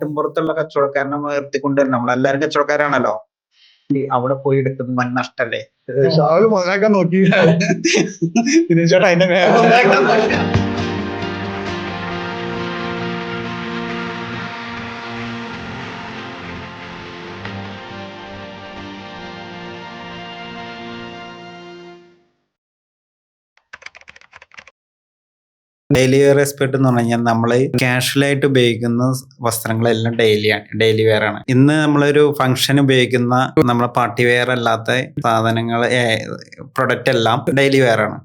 പുറത്തുള്ള കച്ചവടക്കാരനെ നമ്മൾ നിർത്തിക്കൊണ്ട് നമ്മൾ എല്ലാവരും കച്ചവടക്കാരാണല്ലോ അവിടെ പോയി എടുക്കുന്നത് വൻ നഷ്ടല്ലേ? ഷാവ് മുതലാക്കാൻ നോക്കി. അതിന്റെ മേലെ. ഡെയിലി വെയർ എക്സ്പെർട്ട് എന്ന് പറഞ്ഞു കഴിഞ്ഞാൽ നമ്മൾ കാഷ്വലായിട്ട് ഉപയോഗിക്കുന്ന വസ്ത്രങ്ങളെല്ലാം ഡെയിലിയാണ് ഡെയിലി വെയർ ആണ്. ഇന്ന് നമ്മളൊരു ഫംഗ്ഷൻ ഉപയോഗിക്കുന്ന നമ്മളെ പാർട്ടി വെയർ അല്ലാത്ത സാധനങ്ങൾ പ്രൊഡക്റ്റ് എല്ലാം ഡെയിലി വെയർ ആണ്.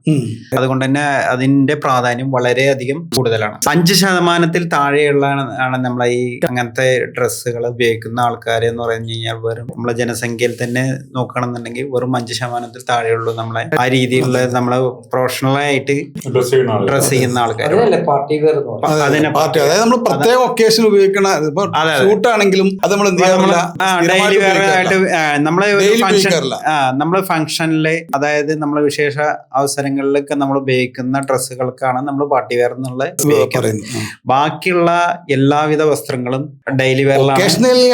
അതുകൊണ്ട് തന്നെ അതിന്റെ പ്രാധാന്യം വളരെയധികം കൂടുതലാണ്. അഞ്ച് ശതമാനത്തിൽ താഴെയുള്ള ആണ് നമ്മളെ ഈ അങ്ങനത്തെ ഡ്രസ്സുകൾ ഉപയോഗിക്കുന്ന ആൾക്കാർ എന്ന് പറഞ്ഞു കഴിഞ്ഞാൽ വെറും നമ്മളെ ജനസംഖ്യയിൽ തന്നെ നോക്കുകയാണെന്നുണ്ടെങ്കിൽ വെറും അഞ്ച് ശതമാനത്തിൽ താഴെയുള്ളൂ നമ്മളെ ആ രീതിയിലുള്ള നമ്മളെ പ്രൊഫഷണലായിട്ട് ഡ്രസ് ചെയ്യുന്ന ചെയ്യുന്ന ആൾക്കാർ പാർട്ടി അതായത് നമ്മൾ പ്രത്യേക ഒക്കേഷൻ ഉപയോഗിക്കണ ഇപ്പൊ അതെ, നമ്മൾ എന്ത് നമ്മളെ നമ്മൾ ഫംഗ്ഷനിൽ അതായത് നമ്മൾ വിശേഷ അവസരങ്ങളിലൊക്കെ നമ്മൾ ഉപയോഗിക്കുന്ന ഡ്രസ്സുകൾക്കാണ് നമ്മൾ പാർട്ടി വെയർ എന്നുള്ള ഉപയോഗിക്കുന്നത്. ബാക്കിയുള്ള എല്ലാവിധ വസ്ത്രങ്ങളും ഡെയിലി വെയറിലാണ്.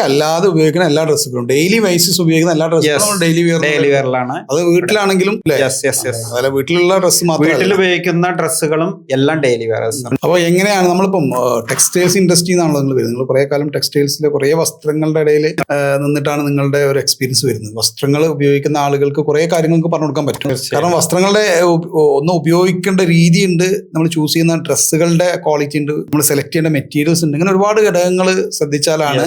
അല്ലാതെ ഉപയോഗിക്കുന്ന എല്ലാ ഡ്രസ്സുകളും ഡെയിലി വൈസസ് ഉപയോഗിക്കുന്ന എല്ലാ ഡ്രസ്സും ഡ്രസ്സുകളും ഡെയിലി വെയർ ഡെയിലി വെയറിലാണ്. അത് വീട്ടിലാണെങ്കിലും യെസ് യെസ് യെസ് അതുപോലെ വീട്ടിലുള്ള ഡ്രസ്സ് വീട്ടിൽ ഉപയോഗിക്കുന്ന ഡ്രസ്സുകളും എല്ലാം ഡെയിലി വെയർസ് അപ്പോൾ എങ്ങനെയാണ് നമ്മളിപ്പം ടെക്സ്റ്റൈൽസ് ഇൻഡസ്ട്രി എന്നാണല്ലോ നിങ്ങൾ വരുന്നത്. നിങ്ങൾ കുറേ കാലം ടെക്സ്റ്റൈൽസിലെ കുറേ വസ്ത്രങ്ങളുടെ ഇടയിൽ നിന്നിട്ടാണ് നിങ്ങളുടെ ഒരു എക്സ്പീരിയൻസ് വരുന്നത്. വസ്ത്രങ്ങൾ ഉപയോഗിക്കുന്ന ആളുകൾക്ക് കുറേ കാര്യങ്ങൾക്ക് പറഞ്ഞു കൊടുക്കാൻ പറ്റും. കാരണം വസ്ത്രങ്ങളുടെ ഒന്ന് ഉപയോഗിക്കേണ്ട രീതി ഉണ്ട് നമ്മൾ ചൂസ് ചെയ്യുന്ന ഡ്രസ്സുകളുടെ ക്വാളിറ്റി ഉണ്ട്. നമ്മൾ സെലക്ട് ചെയ്യേണ്ട മെറ്റീരിയൽസ് ഉണ്ട്. ഇങ്ങനെ ഒരുപാട് ഘടകങ്ങൾ ശ്രദ്ധിച്ചാലാണ്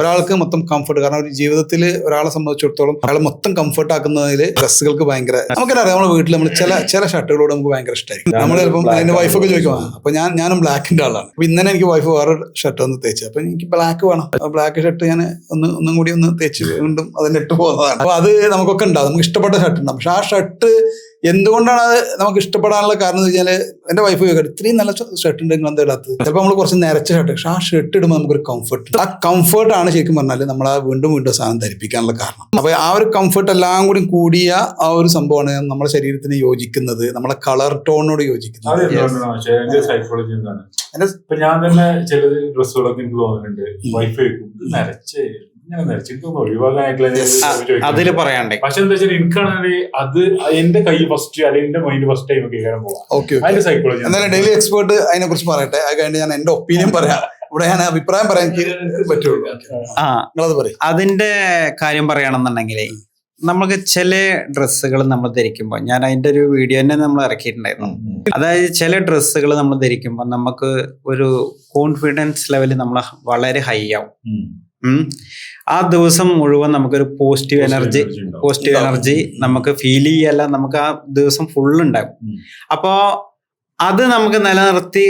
ഒരാൾക്ക് മൊത്തം കംഫർട്ട് കാരണം ഒരു ജീവിതത്തിൽ ഒരാളെ സംബന്ധിച്ചിടത്തോളം അയാൾ മൊത്തം കംഫർട്ട് ആക്കുന്നതിൽ ഡ്രസ്സുകൾക്ക് ഭയങ്കര നമുക്കറിയാം നമ്മുടെ വീട്ടിൽ നമ്മൾ ചില ചില ഷർട്ടുകളോട് നമുക്ക് ഭയങ്കര ഇഷ്ടമായിരിക്കും നമ്മൾ ചിലപ്പം അതിന്റെ വൈഫൊക്കെ ചോദിക്കും "ആ, അപ്പൊ ഞാൻ ഞാനും ബ്ലാക്കിന്റെ ആളാണ്. അപ്പൊ ഇന്നലെ എനിക്ക് വൈഫ് വേറെ ഷർട്ട് ഒന്ന് തേച്ചു. അപ്പൊ എനിക്ക് ബ്ലാക്ക് വേണം. ബ്ലാക്ക് ഷർട്ട് ഞാൻ ഒന്ന് ഒന്നും കൂടി ഒന്ന് തേച്ച്. വീണ്ടും അതിന് ഇട്ട് പോകുന്നതാണ്. അപ്പൊ അത് നമുക്കൊക്കെ ഉണ്ടാവും. നമുക്ക് ഇഷ്ടപ്പെട്ട ഷർട്ട് ഉണ്ടാവും. പക്ഷെ ആ ഷർട്ട് എന്തുകൊണ്ടാണ് അത് നമുക്ക് ഇഷ്ടപ്പെടാനുള്ള കാരണം എന്ന് വെച്ചാൽ എന്റെ വൈഫ് ചോദിക്കും ഇത്രയും നല്ല ഷർട്ട് ഉണ്ടെങ്കിൽ എന്താ ഇടാത്തത്? ചിലപ്പോൾ നമ്മൾ കുറച്ച് നിരച്ച ഷർട്ട് പക്ഷെ ആ ഷർട്ട് ഇടുമ്പോൾ നമുക്കൊരു കംഫർട്ട് ആ കംഫർട്ട് ആണ് ശരിക്കും പറഞ്ഞാൽ നമ്മൾ ആ വീണ്ടും വീണ്ടും സാധനം ധരിപ്പിക്കാനുള്ള കാരണം. അപ്പൊ ആ ഒരു കംഫർട്ട് എല്ലാം കൂടി കൂടിയ ആ ഒരു സംഭവമാണ് നമ്മുടെ ശരീരത്തിന് യോജിക്കുന്നത് നമ്മളെ കളർ ടോണിനോട് യോജിക്കുന്നത്. സൈക്കോളജി എന്താണ്? ഞാൻ തന്നെ ചില ഡ്രസ്സുകളൊക്കെ എനിക്ക് തോന്നുന്നുണ്ട്. വൈഫ് നരച്ച്. അതിൽ പറയാണ്ടേ. പക്ഷെ എന്താ വെച്ചാൽ എനിക്കാണെങ്കിൽ അത് എന്റെ കൈ ഫസ്റ്റ് അല്ലെങ്കിൽ എന്റെ മൈൻഡ് ഫസ്റ്റ് ടൈം പോവാം. ഓക്കെ അതിന്റെ സൈക്കോളജി എന്തായാലും ഡെയിലി എക്സ്പേർട്ട് അതിനെ കുറിച്ച് പറയട്ടെ. അത് കഴിഞ്ഞ് ഞാൻ എന്റെ ഒപ്പീനിയൻ പറയാം. ഇവിടെ ഞാൻ അഭിപ്രായം പറയാൻ പറ്റുള്ളൂ. ആ. നിങ്ങളത് പറയും. അതിന്റെ കാര്യം പറയുകയാണെന്നുണ്ടെങ്കിലേ നമുക്ക് ചില ഡ്രസ്സുകൾ നമ്മൾ ധരിക്കുമ്പോൾ ഞാൻ അതിന്റെ ഒരു വീഡിയോ തന്നെ നമ്മൾ ഇറക്കിയിട്ടുണ്ടായിരുന്നു. അതായത് ചില ഡ്രസ്സുകൾ നമ്മൾ ധരിക്കുമ്പോൾ നമുക്ക് ഒരു കോൺഫിഡൻസ് ലെവൽ നമ്മൾ വളരെ ഹൈ ആവും. ആ ദിവസം മുഴുവൻ നമുക്കൊരു പോസിറ്റീവ് എനർജി പോസിറ്റീവ് എനർജി നമുക്ക് ഫീൽ ചെയ്യല്ല. നമുക്ക് ആ ദിവസം ഫുൾ ഉണ്ടാകും. അപ്പോ അത് നമുക്ക് നിലനിർത്തി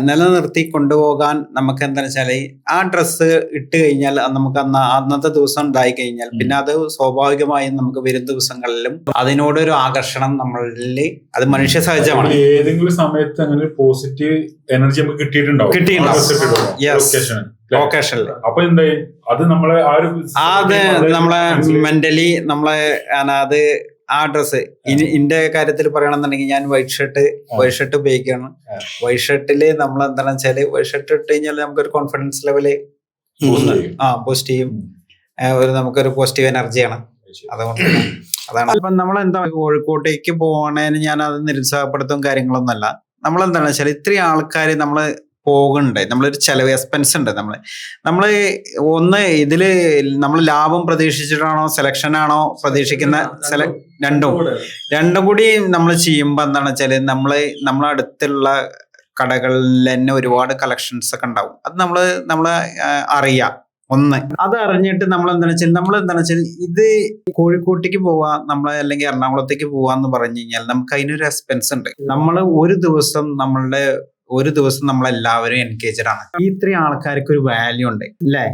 നിലനിർത്തി കൊണ്ടുപോകാൻ നമുക്ക് എന്താണെന്ന് വെച്ചാൽ ആ ഡ്രസ്സ് ഇട്ട് കഴിഞ്ഞാൽ നമുക്ക് അന്ന് അന്നത്തെ ദിവസം ഉണ്ടായി കഴിഞ്ഞാൽ പിന്നെ അത് സ്വാഭാവികമായും നമുക്ക് വരും ദിവസങ്ങളിലും അതിനോടൊരു ആകർഷണം നമ്മളിൽ അത് മനുഷ്യ സഹജമാണ്. ഏതെങ്കിലും സമയത്ത് അങ്ങനെ പോസിറ്റീവ് എനർജി നമുക്ക് കിട്ടിയിട്ടുണ്ടാവും. കിട്ടിയിട്ടുണ്ടാവും. ലൊക്കേഷനിൽ അപ്പൊ എന്തായി? അത് നമ്മളെ ആ ഒരു അത് നമ്മളെ മനസ്സിൽ മെന്റലി നമ്മളെ അത് ആ ഡ്രസ്സ് ഇന്റെ കാര്യത്തിൽ പറയണമെന്നുണ്ടെങ്കിൽ ഞാൻ വൈറ്റ് ഷർട്ട് വൈറ്റ് ഷർട്ട് ഉപയോഗിക്കുകയാണ്. വൈറ്റ് ഷർട്ടിൽ നമ്മൾ എന്താണെന്ന് വെച്ചാൽ വൈറ്റ് ഷർട്ട് ഇട്ട് കഴിഞ്ഞാൽ നമുക്കൊരു കോൺഫിഡൻസ് ലെവൽ. ആ ബൂസ്റ്റ് ചെയ്യും. ഒരു നമുക്കൊരു പോസിറ്റീവ് എനർജിയാണ് അതുകൊണ്ട് അതാണ്. അപ്പൊ നമ്മൾ എന്താ കോഴിക്കോട്ടേക്ക് പോകണേന് ഞാൻ അത് നിരുത്സാഹപ്പെടുത്തും കാര്യങ്ങളൊന്നുമല്ല. നമ്മൾ എന്താണെന്ന് വെച്ചാൽ ഇത്രയും ആൾക്കാർ നമ്മൾ പോകുന്നുണ്ട് നമ്മളൊരു ചെലവ് എക്സ്പെൻസ് ഉണ്ട്. നമ്മൾ നമ്മൾ ഒന്ന് ഇതിൽ നമ്മൾ ലാഭം പ്രതീക്ഷിച്ചിട്ടാണോ സെലക്ഷൻ ആണോ പ്രതീക്ഷിക്കുന്ന സെല രണ്ടും രണ്ടും. കൂടി. നമ്മൾ ചെയ്യുമ്പോൾ എന്താണെന്ന് വെച്ചാൽ നമ്മൾ നമ്മളെ അടുത്തുള്ള കടകളിൽ തന്നെ ഒരുപാട് കളക്ഷൻസ് ഒക്കെ ഉണ്ടാവും. അത് നമ്മൾ നമ്മൾ അറിയാം. ഒന്ന്. അത് അറിഞ്ഞിട്ട് നമ്മൾ എന്താണെന്ന് വെച്ചാൽ നമ്മൾ എന്താണെന്ന് വെച്ചാൽ ഇത് കോഴിക്കോട്ടേക്ക് പോവാ നമ്മൾ അല്ലെങ്കിൽ എറണാകുളത്തേക്ക് പോവാന്ന് പറഞ്ഞു കഴിഞ്ഞാൽ നമുക്ക് അതിനൊരു എക്സ്പെൻസ് ഉണ്ട്. നമ്മൾ ഒരു ദിവസം നമ്മളുടെ ഒരു ദിവസം നമ്മളെല്ലാവരും എൻഗേജഡ് ആണ്. ഈ ഇത്രയും ആൾക്കാർക്ക് ഒരു വാല്യൂ ഉണ്ട് അല്ലേ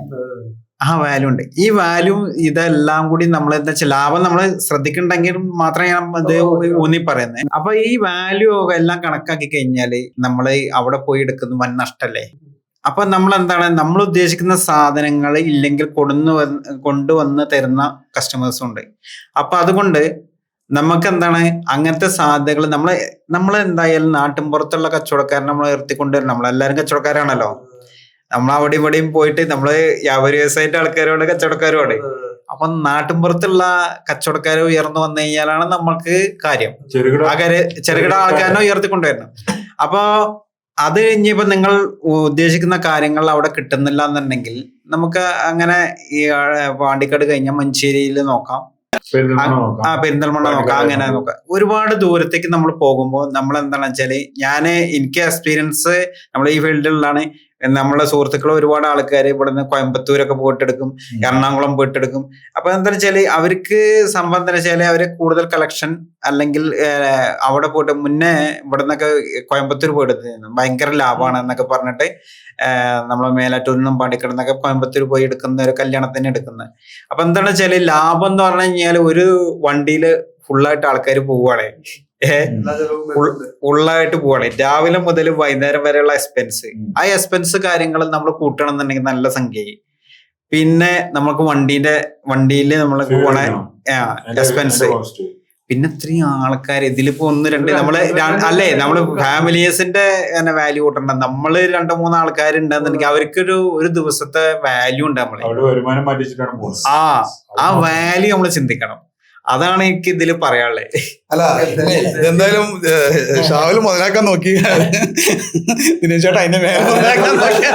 ആ വാല്യൂ ഉണ്ട്. ഈ വാല്യൂ ഇതെല്ലാം കൂടി നമ്മൾ എന്താ വെച്ചാൽ ലാഭം നമ്മൾ ശ്രദ്ധിക്കണ്ടെങ്കിൽ മാത്രമേ ഞാൻ ഇത് ഊന്നി പറയുന്നത് അപ്പൊ ഈ വാല്യൂ എല്ലാം കണക്കാക്കി കഴിഞ്ഞാൽ നമ്മൾ അവിടെ പോയി എടുക്കുന്നത് വൻ നഷ്ടല്ലേ? അപ്പൊ നമ്മൾ എന്താണ് നമ്മൾ ഉദ്ദേശിക്കുന്ന സാധനങ്ങൾ ഇല്ലെങ്കിൽ കൊടുന്നു വന്ന് കൊണ്ടുവന്ന് തരുന്ന കസ്റ്റമേഴ്സും ഉണ്ട്. അപ്പൊ അതുകൊണ്ട് നമുക്ക് എന്താണ് അങ്ങനത്തെ സാധ്യതകൾ നമ്മൾ നമ്മൾ എന്തായാലും നാട്ടിൻ പുറത്തുള്ള കച്ചവടക്കാരനെ നമ്മൾ ഉയർത്തിക്കൊണ്ടുവരണം. നമ്മളെല്ലാവരും കച്ചവടക്കാരാണല്ലോ. നമ്മൾ അവിടെ ഇവിടെയും പോയിട്ട് നമ്മൾ വ്യാപാരി വ്യവസായിട്ട് ആൾക്കാരോട് കച്ചവടക്കാരോട് അപ്പൊ നാട്ടിൻപുറത്തുള്ള കച്ചവടക്കാർ ഉയർന്നു വന്നു കഴിഞ്ഞാലാണ് നമ്മൾക്ക് കാര്യം. ചെറുകിട ആ കാര്യം ചെറുകിട ആൾക്കാരനെ ഉയർത്തിക്കൊണ്ടുവരണം. അപ്പൊ അത് കഴിഞ്ഞിപ്പോ നിങ്ങൾ ഉദ്ദേശിക്കുന്ന കാര്യങ്ങൾ അവിടെ കിട്ടുന്നില്ല എന്നുണ്ടെങ്കിൽ നമുക്ക് അങ്ങനെ ഈ വാണ്ടിക്കാട് പാണ്ടിക്കാട് കഴിഞ്ഞ മഞ്ചേരിയിൽ നോക്കാം. ആ പെരിന്തൽമണ്ണ നോക്കാം. അങ്ങനെ നോക്കാം. ഒരുപാട് ദൂരത്തേക്ക് നമ്മൾ പോകുമ്പോൾ നമ്മൾ എന്താണെന്ന് വെച്ചാൽ ഞാൻ എനിക്ക് എക്സ്പീരിയൻസ് നമ്മൾ ഈ ഫീൽഡിലാണ് നമ്മളെ സുഹൃത്തുക്കൾ ഒരുപാട് ആൾക്കാർ ഇവിടെ നിന്ന് കോയമ്പത്തൂരൊക്കെ പോയിട്ടെടുക്കും എറണാകുളം പോയിട്ടെടുക്കും. അപ്പൊ എന്താ വെച്ചാൽ അവർക്ക് സംഭവം എന്താ വെച്ചാൽ അവർ കൂടുതൽ കളക്ഷൻ അല്ലെങ്കിൽ അവിടെ പോയിട്ട് മുന്നേ ഇവിടെ നിന്നൊക്കെ കോയമ്പത്തൂർ പോയിട്ട് ഭയങ്കര ലാഭമാണ് എന്നൊക്കെ പറഞ്ഞിട്ട് നമ്മളെ മേലാറ്റൂരിൽ നിന്നും കോയമ്പത്തൂർ പോയി എടുക്കുന്ന ഒരു കല്യാണത്തിന് എടുക്കുന്നത്. അപ്പൊ എന്താണെന്ന് വെച്ചാൽ ലാഭം എന്ന് പറഞ്ഞു കഴിഞ്ഞാൽ ഒരു വണ്ടിയിൽ ഫുള്ളായിട്ട് ആൾക്കാർ പോവുകയാണ്. ഏഹ് ഫുള്ളായിട്ട് പോവാണ്. രാവിലെ മുതൽ വൈകുന്നേരം വരെയുള്ള എക്സ്പെൻസ് ആ എക്സ്പെൻസ് കാര്യങ്ങൾ നമ്മൾ കൂട്ടണം എന്നുണ്ടെങ്കിൽ നല്ല സംഖ്യയായി. പിന്നെ നമുക്ക് വണ്ടീന്റെ വണ്ടിയിൽ നമ്മൾ പോണ എക്സ്പെൻസ് പിന്നെ ഇത്രയും ആൾക്കാർ ഇതിലിപ്പോ ഒന്ന് രണ്ട് നമ്മൾ അല്ലേ നമ്മൾ ഫാമിലീസിന്റെ വാല്യൂ കൂട്ടണ്ട. നമ്മൾ രണ്ടു മൂന്ന് ആൾക്കാരുണ്ടെന്നുണ്ടെങ്കിൽ അവർക്കൊരു ഒരു ദിവസത്തെ വാല്യൂ ഉണ്ട് നമ്മൾ. ആ ആ വാല്യൂ നമ്മൾ ചിന്തിക്കണം. അതാണ് എനിക്ക് ഇതിൽ പറയാനുള്ളത് അല്ല എന്തായാലും ഷാവിൽ മുതലാക്കാൻ നോക്കി. ദിനേശ് ചേട്ടാ അതിന്റെ മേലെ മുതലാക്കാൻ നോക്കി.